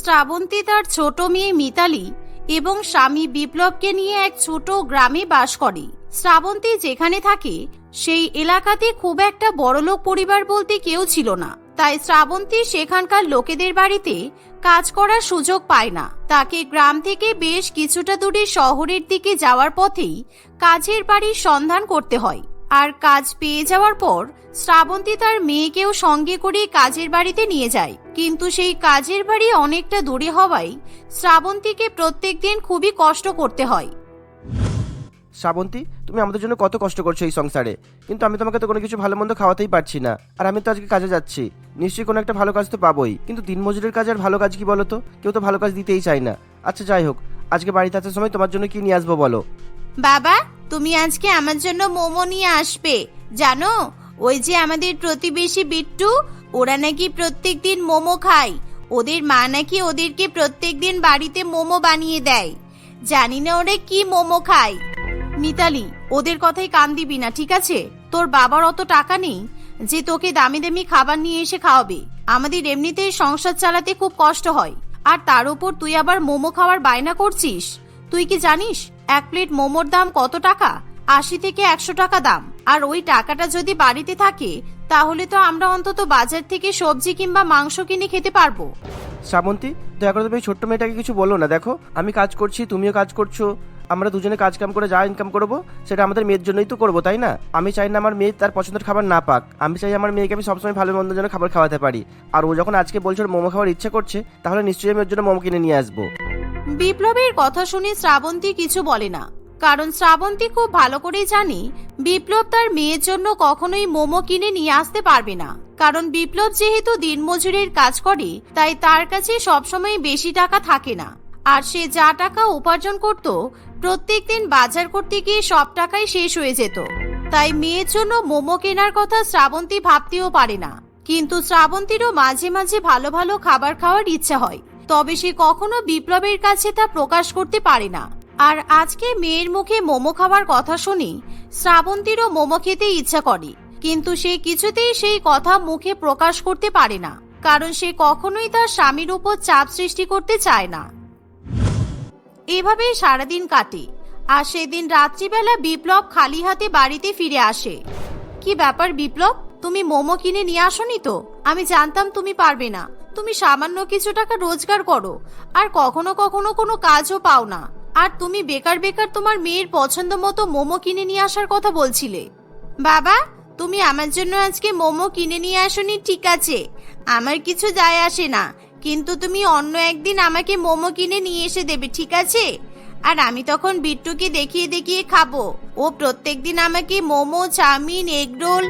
শ্রাবন্তী তার ছোট মেয়ে মিতালি এবং স্বামী বিপ্লবকে নিয়ে এক ছোট গ্রামে বাস করে। শ্রাবন্তী যেখানে থাকে, সেই এলাকাতে খুব একটা বড়লোক পরিবার বলতে কেউ ছিল না। তাই শ্রাবন্তী সেখানকার লোকেদের বাড়িতে কাজ করার সুযোগ পায় না। তাকে গ্রাম থেকে বেশ কিছুটা দূরে শহরের দিকে যাওয়ার পথেই কাজের বাড়ির সন্ধান করতে হয়। আর কাজ পেয়ে যাওয়ার পর শ্রাবন্তী তার মেয়েকেও সঙ্গে করে কাজের বাড়িতে নিয়ে যায়। কিন্তু সেই কাজের বাড়ি অনেকটা দূরে হওয়ায় শ্রাবন্তীকে প্রত্যেক দিন খুবই কষ্ট করতে হয়। শ্রাবন্তী তুমি আমাদের জন্য কত কষ্ট করছ এই সংসারে। কিন্তু আমি তোমাকে তো কোনো কিছু ভালো মন্দ খাওয়াতেই পারছি না। আর আমি তো আজকে কাজে যাচ্ছি। নিশ্চয়ই কোনো একটা ভালো কাজ তো পাবোই। কিন্তু দিনমজুরের কাজ আর ভালো কাজ কি বলো তো? কেউ তো ভালো কাজ দিতেই চায় না। আচ্ছা যাই হোক। আজকে বাড়িতে আসার সময় তোমার জন্য কি নিয়ে আসব বলো? বাবা তুমি আজকে আমার জন্য মোমো নিয়ে আসবে। জানো, ওই যে আমাদের প্রতিবেশী বিট্টু, ওরা নাকি প্রত্যেক দিন মোমো খায়। ওদের মা নাকি ওদেরকে প্রত্যেক দিন বাড়িতে মোমো বানিয়ে দেয়। জানি না ওরা কি মোমো খায়। মিতালি, ওদের কথাই কান দিবি না, ঠিক আছে? তোর বাবার অত টাকা নেই যে তোকে দামি দামি খাবার নিয়ে এসে খাওয়াবে। আমাদের এমনিতেই সংসার চালাতে খুব কষ্ট হয়। আর তার উপর তুই আবার মোমো খাওয়ার বায়না করছিস? তুই কি জানিস? এক প্লেট মোমোর দাম কত টাকা? আশি থেকে একশো টাকা দাম। আর ওই টাকাটা যদি বাড়িতে থাকে, তাহলে তো আমরা অন্তত বাজার থেকে সবজি কিংবা মাংস কিনে খেতে পারব। শ্রাবন্তী দয়া করে তুমি ছোট্ট মেয়েটাকে কিছু বলো না। দেখো, আমি কাজ করছি, তুমিও কাজ করছ। আমরা দুজনে কাজ কাম করে যা ইনকাম করব, সেটা আমাদের মেয়ের জন্যই তো করব, তাই না? আমি চাই না আমার মেয়ে তার পছন্দের খাবার না পাক। আমি চাই আমার মেয়েকে আমি সবসময় ভালো মন্দ জন্য খাবার খাওয়াতে পারি। আর ও যখন আজকে বলছে মোমো খাওয়ার ইচ্ছা করছে, তাহলে নিশ্চয়ই আমি ওর জন্য মোমো কিনে নিয়ে আসব। বিপ্লবের কথা শুনে শ্রাবন্তী কিছু বলে না। কারণ শ্রাবন্তী খুব ভালো করেই জানে, বিপ্লব তার মেয়ের জন্য কখনোই মোমো কিনে নিয়ে আসতে পারবে না। কারণ বিপ্লব যেহেতু দিনমজুরের কাজ করে, তাই তার কাছে সবসময় বেশি টাকা থাকে না। আর সে যা টাকা উপার্জন করত, প্রত্যেক দিন বাজার করতে গিয়ে সব টাকাই শেষ হয়ে যেত। তাই মেয়ের জন্য মোমো কেনার কথা শ্রাবন্তী ভাবতেও পারে না। কিন্তু শ্রাবন্তীরও মাঝে মাঝে ভালো ভালো খাবার খাওয়ার ইচ্ছা হয়। তবে সে কখনো বিপ্লবের কাছে তা প্রকাশ করতে পারে না। আর আজকে মেয়ের মুখে মোমো খাওয়ার কথা শুনে শ্রাবন্তীরও মোমো খেতে ইচ্ছা করে, কিন্তু সে কিছুতেই সেই কথা মুখে প্রকাশ করতে পারে না, কারণ সে কখনোই তার স্বামীর উপর চাপ সৃষ্টি করতে চায় না। এভাবেই সারাদিন কাটে, আর সেদিন রাত্রিবেলা বিপ্লব খালি হাতে বাড়িতে ফিরে আসে। কি ব্যাপার বিপ্লব? তুমি মোমো কিনে নিয়ে আসনি তো? আমি জানতাম তুমি পারবে না। তুমি সামান্য কিছু টাকা রোজগার করো, আর কখনো কখনো কোনো কাজও পাও না। আর তুমি বেকার বেকার তোমার মেয়ের পছন্দ মতো মোমো কিনে নিয়ে আসার কথা বলছিলে। বাবা, তুমি আমার জন্য আজকে মোমো কিনে নিয়ে আসনি, ঠিক আছে। আমার কিছু যায় আসে না, কিন্তু তুমি অন্য একদিন আমাকে মোমো কিনে নিয়ে এসে দেবে, ঠিক আছে? আর আমি তখন বিট্টুকে দেখিয়ে দেখিয়ে খাব। ও প্রত্যেকদিন আমাকে মোমো, চাউমিন এগরোল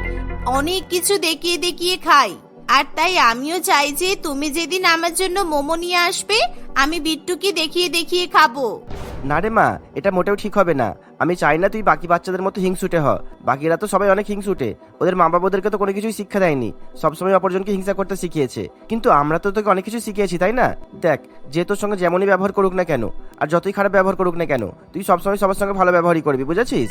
অনেক কিছু দেখিয়ে দেখিয়ে খাই। আর তাই আমিও চাই যে তুমি যেদিন আমার জন্য মোমো নিয়ে আসবে আমি বিট্টুকে দেখিয়ে দেখিয়ে খাব। না রে মা এটা মোটেও ঠিক হবে না। আমি চাই না তুই বাকি বাচ্চাদের মতো হিংসুটে হ। বাকিরা তো সবাই অনেক হিংসুটে। ওদের মা বাবাদেরকে তো কোনো কিছুই শিক্ষা দেয়নি। সবসময় অপরজনকে হিংসা করতে শিখিয়েছে। কিন্তু আমরা তো তোকে অনেক কিছু শিখিয়েছি তাই না? দেখ যে তোর সঙ্গে যেমনই ব্যবহার করুক না কেন আর যতই খারাপ ব্যবহার করুক না কেন তুই সবসময় সবার সঙ্গে ভালো ব্যবহারই করবি বুঝেছিস?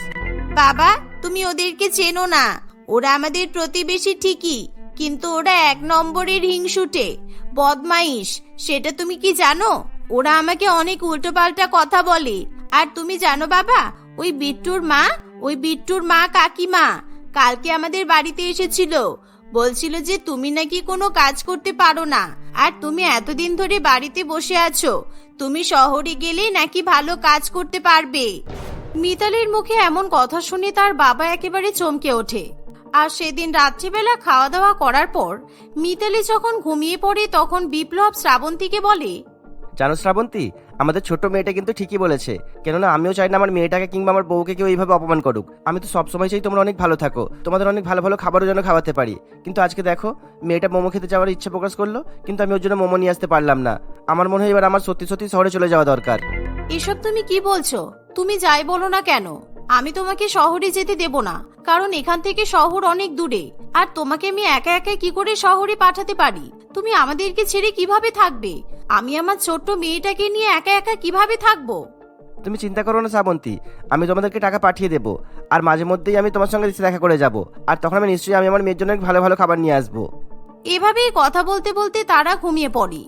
বাবা তুমি ওদেরকে চেনো না। ওরা আমাদের প্রতিবেশী ঠিকই, কিন্তু ওরা এক নম্বরের হিংসুটে, বদমাইশ, সেটা তুমি কি জানো? ওরা আমাকে অনেক উল্টোপাল্টা কথা বলে। আর তুমি জানো বাবা, ওই বিট্টুর মা, ওই বিট্টুর মা কাকিমা, কালকে আমাদের বাড়িতে এসেছিল। বলছিল যে তুমি নাকি কোনো কাজ করতে পারো না। আর তুমি এতদিন ধরে বাড়িতে বসে আছো, তুমি শহরে গেলে নাকি ভালো কাজ করতে পারবে। মিতালির মুখে এমন কথা শুনে তার বাবা একেবারে চমকে ওঠে। আর সেদিন রাত্রিবেলা খাওয়া দাওয়া করার পর মিতালি যখন ঘুমিয়ে পড়ে তখন বিপ্লব শ্রাবন্তীকে বলে জানো শ্রাবন্তী আমাদের ছোট মেয়েটা কিন্তু ঠিকই বলেছে। কেননা আমিও চাই না আমার মেয়েটাকে কিংবা আমার বউকে কেউ এইভাবে অপমান করুক। আমি তো সবসময় চাই তোমরা অনেক ভালো থাকো। তোমাদের অনেক ভালো ভালো খাবারও যেন খাওয়াতে পারি। কিন্তু আজকে দেখো মেয়েটা মোমো খেতে যাওয়ার ইচ্ছা প্রকাশ করল কিন্তু আমি ওর জন্য মোমো নিয়ে আসতে পারলাম না। আমার মনে হয় এবার আমার সত্যি সত্যি শহরে চলে যাওয়া দরকার। এসব তুমি কি বলছো? তুমি যাই বলো না কেন? আমি তোমাকে শহরে যেতে দেব না কারণ এখান থেকে শহর অনেক দূরে। আর তোমাকে আমি একা একা কি করে শহরে পাঠাতে পারি? তুমি আমাদেরকে ছেড়ে কীভাবে থাকবে? আমি আমার ছোট্ট মেয়েটাকে নিয়ে একা একা কীভাবে থাকব? তুমি চিন্তা করো না শ্রাবন্তী আমি তোমাদেরকে টাকা পাঠিয়ে দেবো আর মাঝে মধ্যেই আমি তোমার সঙ্গে দেখা করে যাব। আর তখন আমি নিশ্চয়ই আমি আমার মেয়ের জন্য ভালো ভালো খাবার নিয়ে আসব। এভাবেই কথা বলতে বলতে তারা ঘুমিয়ে পড়ে।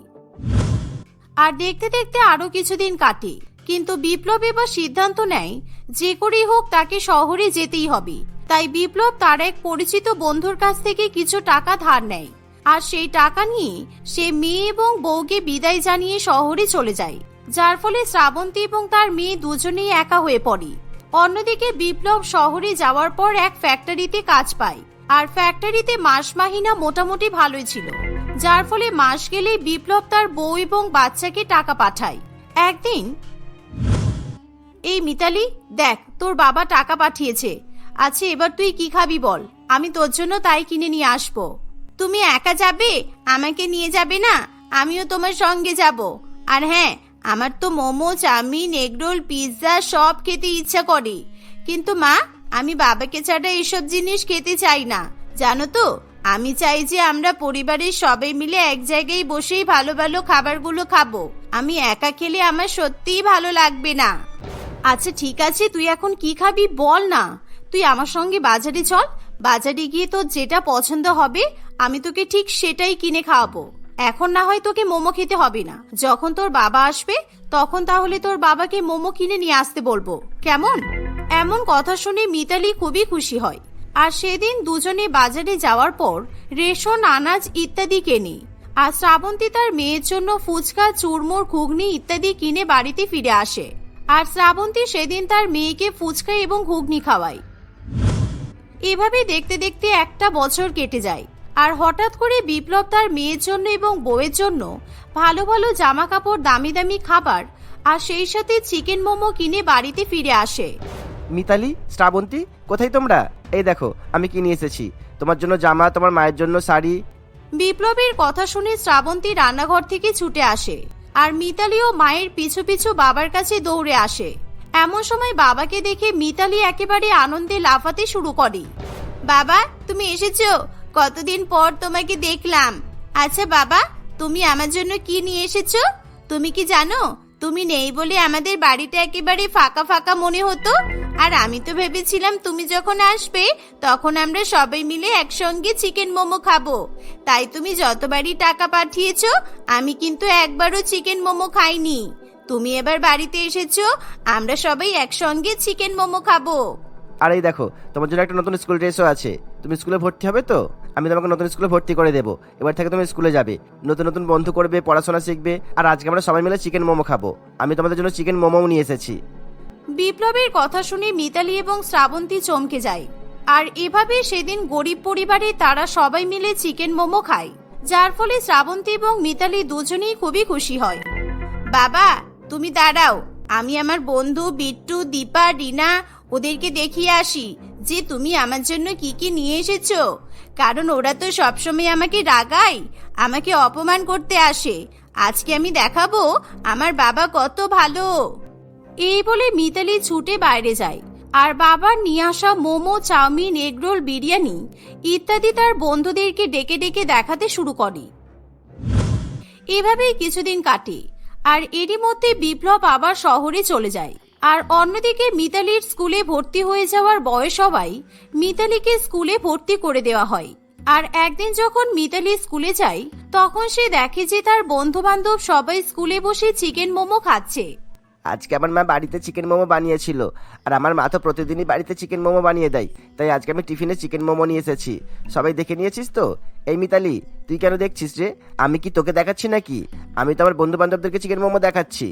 আর দেখতে দেখতে আরও কিছুদিন কাটে। কিন্তু বিপ্লব এবার সিদ্ধান্ত নেয়, যে করেই হোক তাকে শহরে যেতেই হবে। তাই বিপ্লব তার এক পরিচিত বন্ধুর কাছ থেকে কিছু টাকা ধার নেয়। আর সেই টাকা নিয়ে সে মেয়ে এবং বউকে বিদায় জানিয়ে শহরে চলে যায়, যার ফলে শ্রাবন্তী এবং তার মেয়ে দুজনেই একা হয়ে পড়ে। অন্যদিকে বিপ্লব শহরে যাওয়ার পর এক ফ্যাক্টরিতে কাজ পায়, আর ফ্যাক্টরিতে মাস মাহিনা মোটামুটি ভালোই ছিল, যার ফলে মাস গেলে বিপ্লব তার বউ এবং বাচ্চাকে টাকা পাঠায়। একদিন এই মিতালি, দেখ, তোর বাবা টাকা পাঠিয়েছে। আচ্ছা এবার তুই কি খাবি বল? আমি তোর জন্য তাই কিনে নিয়ে আসব। তুমি একা যাবে? আমাকে নিয়ে যাবে না? আমিও তোমার সঙ্গে যাব। আর হ্যাঁ আমার তো মোমো, চাউমিন, এগরোল, পিৎজা সব খেতে ইচ্ছা করে। কিন্তু মা, আমি বাবাকে ছাড়া এসব জিনিস খেতে চাই না। জানো তো, আমি চাই যে আমরা পরিবারের সবাই মিলে এক জায়গায় বসেই ভালো ভালো খাবারগুলো খাব। আমি একা খেলে আমার সত্যিই ভালো লাগবে না। আচ্ছা ঠিক আছে, তুই এখন কি খাবি বল না। তুই আমার সঙ্গে বাজারে চল, বাজারে গিয়ে তোর যেটা পছন্দ হবে, আমি তোকে ঠিক সেটাই কিনে খাওয়াবো। এখন না হয় তোকে মোমো খেতে হবে না। যখন তোর বাবা আসবে, তখন তাহলে তোর বাবাকে মোমো কিনে নিয়ে আসতে বলব। কেমন? এমন কথা শুনে মিতালি খুবই খুশি হয়। আর সেদিন দুজনে বাজারে যাওয়ার পর রেশন, আনাজ ইত্যাদি কেনে। আর শ্রাবন্তী তার মেয়ের জন্য ফুচকা, চুরমুর, ঘুগনি ইত্যাদি কিনে বাড়িতে ফিরে আসে। আর শ্রাবন্তী সেদিন তার মেয়েকে ফুচকা এবং ঘুগনি খাওয়ায়। এভাবে দেখতে দেখতে একটা বছর কেটে যায়। আর হঠাৎ করে বিপ্লব তার মেয়ের জন্য এবং বউয়ের জন্য ভালো ভালো জামা কাপড় দামি দামি খাবার আর সেই সাথে চিকেন মোমো কিনে বাড়িতে ফিরে আসে। মিতালি শ্রাবন্তী কোথায় তোমরা? এই দেখো আমি কিনে এসেছি। তোমার জন্য জামা তোমার মায়ের জন্য শাড়ি। বিপ্লবের কথা শুনে শ্রাবন্তী রান্নাঘর থেকে ছুটে আসে। আর মিতালিও মায়ের পিছু পিছু বাবার কাছে দৌড়ে আসে। এমন সময় বাবাকে দেখে মিতালি একেবারে আনন্দে লাফাতে শুরু করে। বাবা, তুমি এসেছ? কতদিন পর তোমাকে দেখলাম। আচ্ছা বাবা, তুমি আমার জন্য কি নিয়ে এসেছ? তুমি কি জানো? তুমি নেই বলে আমাদের বাড়িটা একেবারে ফাঁকা ফাঁকা মনে হতো? আর আমি তো ভেবেছিলাম তুমি যখন আসবে, তখন আমরা সবাই মিলে একসঙ্গে চিকেন মোমো খাব। তাই তুমি যতবারই টাকা পাঠিয়েছো, আমি কিন্তু একবারও চিকেন মোমো খাইনি। তুমি এবার বাড়িতে এসেছ, আমরা সবাই একসঙ্গে চিকেন মোমো খাব। আর এই দেখো, তোমার জন্য একটা নতুন স্কুল ড্রেসও আছে। তুমি স্কুলে ভর্তি হবে তো? আমি তোমাকে নতুন স্কুলে ভর্তি করে দেবো। এবার থেকে তুমি স্কুলে যাবে। নতুন নতুন বন্ধু করবে, পড়াশোনা শিখবে, আর আজকে আমরা সবাই মিলে চিকেন মোমো খাব। আমি তোমাদের জন্য চিকেন মোমো নিয়ে এসেছি। বিপ্লবের কথা শুনে মিতালি এবং শ্রাবন্তী চমকে যায়। আর এভাবে সেদিন গরিব পরিবারে তারা সবাই মিলে চিকেন মোমো খায়। যার ফলে শ্রাবন্তী এবং মিতালি দুজনেই খুবই খুশি হয়। বাবা, তুমি দাঁড়াও। আমি আমার বন্ধু বিট্টু, দীপা, রিনা, ওদেরকে দেখিয়ে আসি। যে তুমি আমার জন্য কি কি নিয়ে এসেছ? কারণ ওরা তো সবসময় আমাকে রাগায়, আমাকে অপমান করতে আসে। আজকে আমি দেখাবো আমার বাবা কত ভালো। এই বলে মিতালি ছুটে বাইরে যায়। আর বাবার নিয়ে আসা মোমো, চাউমিন এগরোল বিরিয়ানি ইত্যাদি তার বন্ধুদেরকে ডেকে ডেকে দেখাতে শুরু করে। এভাবেই কিছুদিন কাটে। আর এরই মধ্যে বিপ্লব আবার শহরে চলে যায়। আর অন্যদিকে মিতালির স্কুলে ভর্তি হয়ে যাওয়ার বয়স হওয়ায় মিতালিকে স্কুলে ভর্তি করে দেওয়া হয়। আর একদিন যখন মিতালি স্কুলে যায়, তখন সে দেখে যে তার বন্ধু বান্ধব সবাই স্কুলে বসে চিকেন মোমো খাচ্ছে। আজকে আমার মা বাড়িতে চিকেন মোমো বানিয়েছিল। আর আমার মা তো প্রতিদিনই বাড়িতে চিকেন মোমো বানিয়ে দেয়। তাই আজকে আমি টিফিনে চিকেন মোমো নিয়ে এসেছি। সবাই দেখে নিয়েছিস তো? এই মিতালি, তুই কেন দেখছিস রে? আমি কি তোকে দেখাচ্ছি নাকি? আমি তো আমার বন্ধু বান্ধবদেরকে চিকেন মোমো দেখাচ্ছি।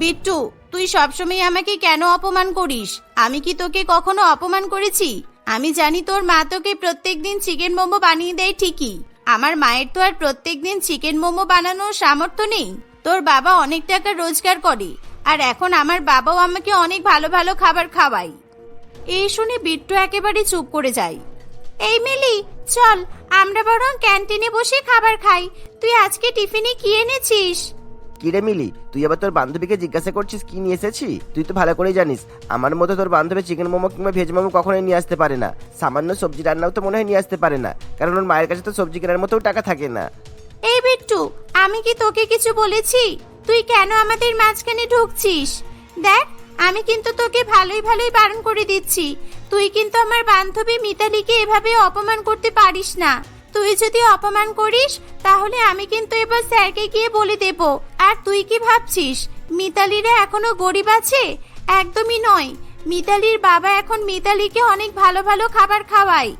বিট্টু, তুই সবসময় আমাকে কেন অপমান করিস? আমি কি তোকে কখনো অপমান করেছি? আমি জানি তোর মা তোকে প্রত্যেক দিন চিকেন মোমো বানিয়ে দেয় ঠিকই। আমার মায়ের তো আর প্রত্যেক দিন চিকেন মোমো বানানোর সামর্থ্য নেই। তোর বাবা অনেক টাকা রোজগার করে। আর এখন আমার বাবাও আমাকে অনেক ভালো ভালো খাবার খাওয়াই এই শুনে বিট্টু একেবারে চুপ করে যায়। এই মিলি, চল, আমরা বরং ক্যান্টিনে বসে খাবার খাই। তুই আজকে টিফিনে কি এনেছিস? কি রে মিলি, তুই আবার তোর বান্ধবীকে জিজ্ঞাসা করছিস কি নিয়ে এসেছি? তুই তো ভালো করেই জানিস, আমার মতো তোর বান্ধবী চিকেন মোমো কিংবা ভেজ মোমো কখনোই নিয়ে আসতে পারে না। সামান্য সবজি রান্নাও তো মনে হয় নিয়ে আসতে পারে না, কারণ ওর মায়ের কাছে তো সবজি কেনার মতো টাকা থাকে না। এই বিট্টু, আমি কি তোকে কিছু বলেছি? তুই কেন আমাদের মাঝখানে ঢুকছিস? দেখ, আমি কিন্তু তোকে ভালোই ভালোই বারণ করে দিচ্ছি। তুই কিন্তু আমার বান্ধবী মিতালিকে এভাবে অপমান করতে পারিস না। তুই যদি অপমান করিস, তাহলে আমি কিন্তু এবার স্যারকে গিয়ে বলে দেব। আর তুই কি ভাবছিস? মিতালিরা এখনও গরিব আছে? একদমই নয়। মিতালির বাবা এখন মিতালিকে অনেক ভালো ভালো খাবার খাওয়ায়।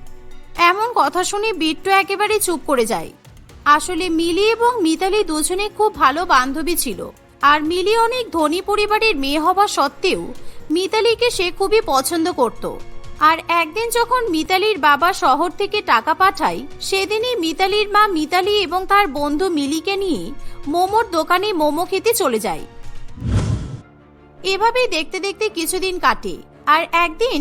এমন কথা শুনে বিট্টু একেবারে চুপ করে যায়। আসলে মিলি এবং মিতালি দুজনে খুব ভালো বান্ধবী ছিল। আর মিলি অনেক ধনী পরিবারের মেয়ে হওয়া সত্ত্বেও মিতালিকে সে খুবই পছন্দ করত। আর একদিন যখন মিতালির বাবা শহর থেকে টাকা পাঠায়, সেদিনই মিতালির মা মিতালি এবং তার বন্ধু মিলিকে নিয়ে মোমোর দোকানে মোমো খেতে চলে যায়। এভাবেই দেখতে দেখতে কিছুদিন কাটে। আর একদিন,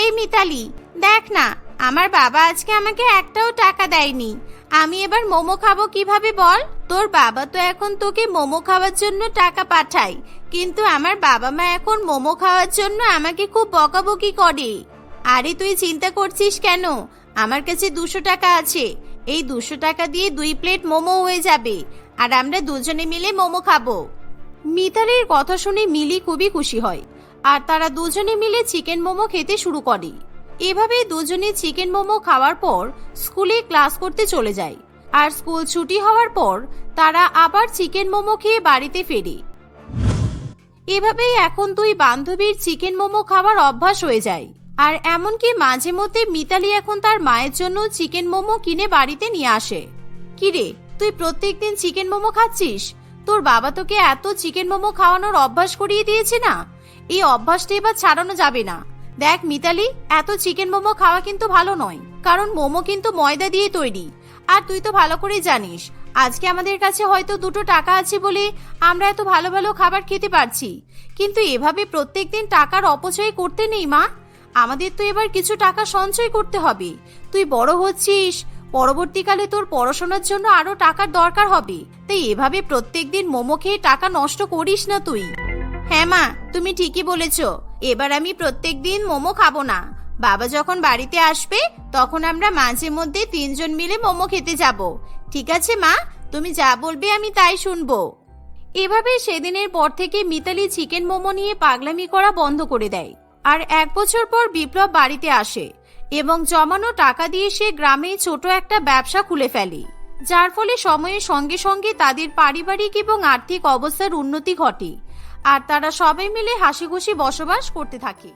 এই মিতালি, দেখ না, আমার বাবা আজকে আমাকে একটাও টাকা দেয়নি। আমি এবার মোমো খাব কীভাবে বল? তোর বাবা তো এখন তোকে মোমো খাওয়ার জন্য টাকা পাঠায়। কিন্তু আমার বাবা মা এখন মোমো খাওয়ার জন্য আমাকে খুব বকাবকি করে। আরে তুই চিন্তা করছিস কেন? আমার কাছে দুশো টাকা আছে। এই দুশো টাকা দিয়ে দুই প্লেট মোমো হয়ে যাবে। আর আমরা দুজনে মিলে মোমো খাব। মিতালির কথা শুনে মিলি খুবই খুশি হয়। আর তারা দুজনে মিলে চিকেন মোমো খেতে শুরু করে। এভাবে দুজনে চিকেন মোমো খাওয়ার পর স্কুলে ক্লাস করতে চলে যায়। আর স্কুল ছুটি হওয়ার পর তারা আবার চিকেন মোমো খেয়ে বাড়িতে ফেরে। এভাবেই এখন দুই বান্ধবীর চিকেন মোমো খাওয়ার অভ্যাস হয়ে যায়। আর এমনকি মাঝে মধ্যে মিতালি এখন তার মায়ের জন্য চিকেন মোমো কিনে বাড়িতে নিয়ে আসে। কিরে, তুই প্রত্যেকদিন চিকেন মোমো খাচ্ছিস? তোর বাবা তোকে এত চিকেন মোমো খাওয়ানোর অভ্যাস করিয়ে দিয়েছে না? এই অভ্যাসটা এবার ছাড়ানো যাবে না। দেখ, মিতালি, এত চিকেন মোমো খাওয়া কিন্তু ভালো নয়, কারণ মোমো কিন্তু ময়দা দিয়ে তৈরি। আর তুই তো ভালো করেই জানিস, আজকে আমাদের কাছে হয়তো দুটো টাকা আছে বলে আমরা এত ভালো ভালো খাবার খেতে পারছি। কিন্তু এভাবে প্রত্যেক দিন টাকার অপচয় করতে নেই, মা। আমাদের তো এবার কিছু টাকা সঞ্চয় করতে হবে। তুই বড় হচ্ছিস, পরবর্তীকালে তোর পড়াশোনার জন্য আরও টাকার দরকার হবে। তাই এভাবে প্রত্যেকদিন মোমো খেয়ে টাকা নষ্ট করিস না তুই। হ্যাঁ মা, তুমি ঠিকই বলেছ। এবার আমি প্রত্যেকদিন মোমো খাব না। বাবা যখন বাড়িতে আসবে, তখন আমরা মাঝে মধ্যে তিনজন মিলে মোমো খেতে যাব। ঠিক আছে, মা? তুমি যা বলবে আমি তাই শুনব। এভাবে সেদিনের পর থেকে মিতালি চিকেন মোমো নিয়ে পাগলামি করা বন্ধ করে দেয়। আর এক বছর পর বিপ্লব বাড়িতে আসে এবং জমানো টাকা দিয়ে সে গ্রামে ছোট একটা ব্যবসা খুলে ফেলে। যার ফলে সময়ের সঙ্গে সঙ্গে তাদের পারিবারিক এবং আর্থিক অবস্থার উন্নতি ঘটে। আর তারা সবাই মিলে হাসি খুশি বসবাস করতে থাকে।